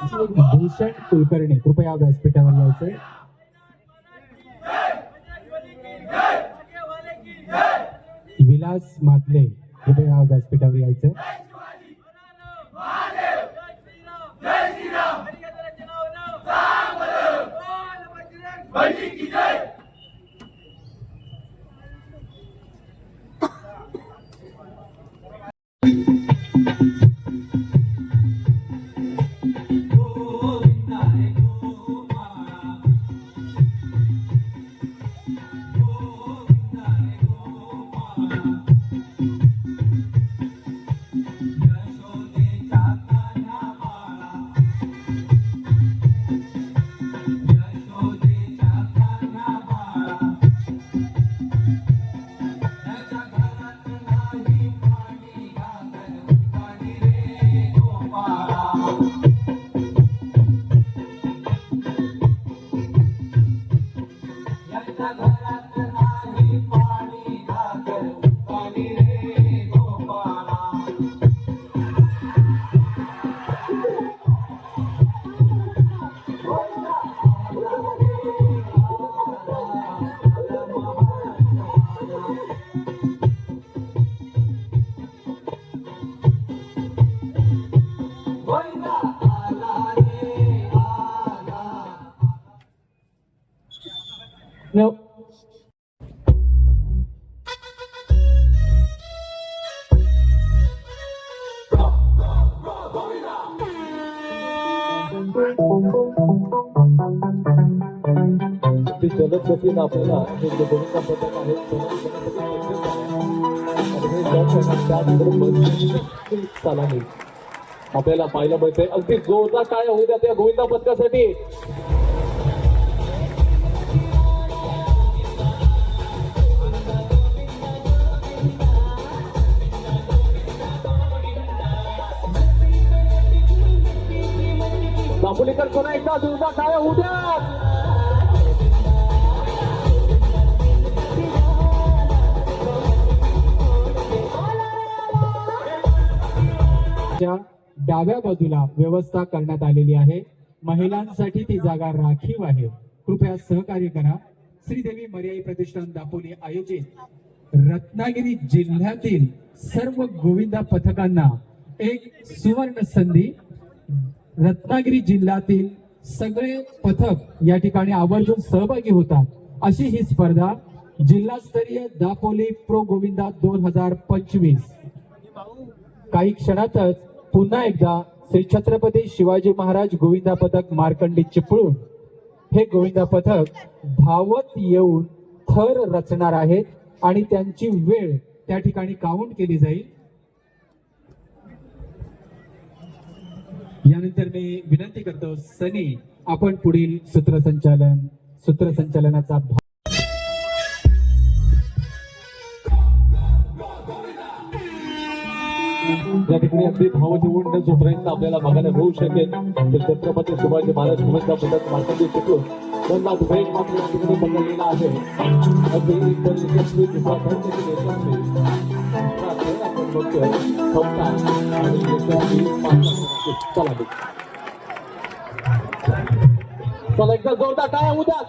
भूषण कुलकर्णी कृपया व्यासपीठावर यायचंय विलास मातले कृपया व्यासपीठावर यायचंय No. ते जलद गतीनं आपल्याला हे जे आहे आपल्याला पाहायला मिळतंय अगदी जोरदार काय होऊ द्या त्या गोविंदा पथकासाठी दापोलीकर पुन्हा एकदा दुर्गा काय होऊ डाव्या बाजूला व्यवस्था करण्यात आलेली आहे महिलांसाठी ती जागा राखीव आहे. कृपया सहकार्य करा. श्रीदेवी मर्याई प्रतिष्ठान दापोली आयोजित. रत्नागिरी जिल्ह्यातील सर्व गोविंदा पथकांना एक सुवर्ण संधी रत्नागिरी जिल्ह्यातील सगळे पथक या ठिकाणी आवर्जून सहभागी होतात. अशी ही स्पर्धा जिल्हास्तरीय दापोली प्रो गोविंदा दोन हजार पंचवीस. काही क्षणातच पुन्हा एकदा श्री छत्रपती शिवाजी महाराज गोविंदा पथक मार्कंडी चिपळूण हे गोविंदा पथक धावत येऊन थर रचणार आहेत आणि त्यांची वेळ त्या ठिकाणी काउंट केली जाईल. यानंतर मी विनंती करतो सनी आपण पुढील सूत्रसंचालन सूत्रसंचालनाचा भाग या ठिकाणी अगदी धावत येऊन जोपर्यंत आपल्याला बघायला मिळू शकेल तर छत्रपती शिवाजी महाराज भूमिका पथक मार्कंडी शिकून त्यांना वेग मात्र या ठिकाणी पकडलेला आहे. अगदी परिस्थिती बघतोय फक्त आणि चला चला एकदा जोरदार काय उद्या.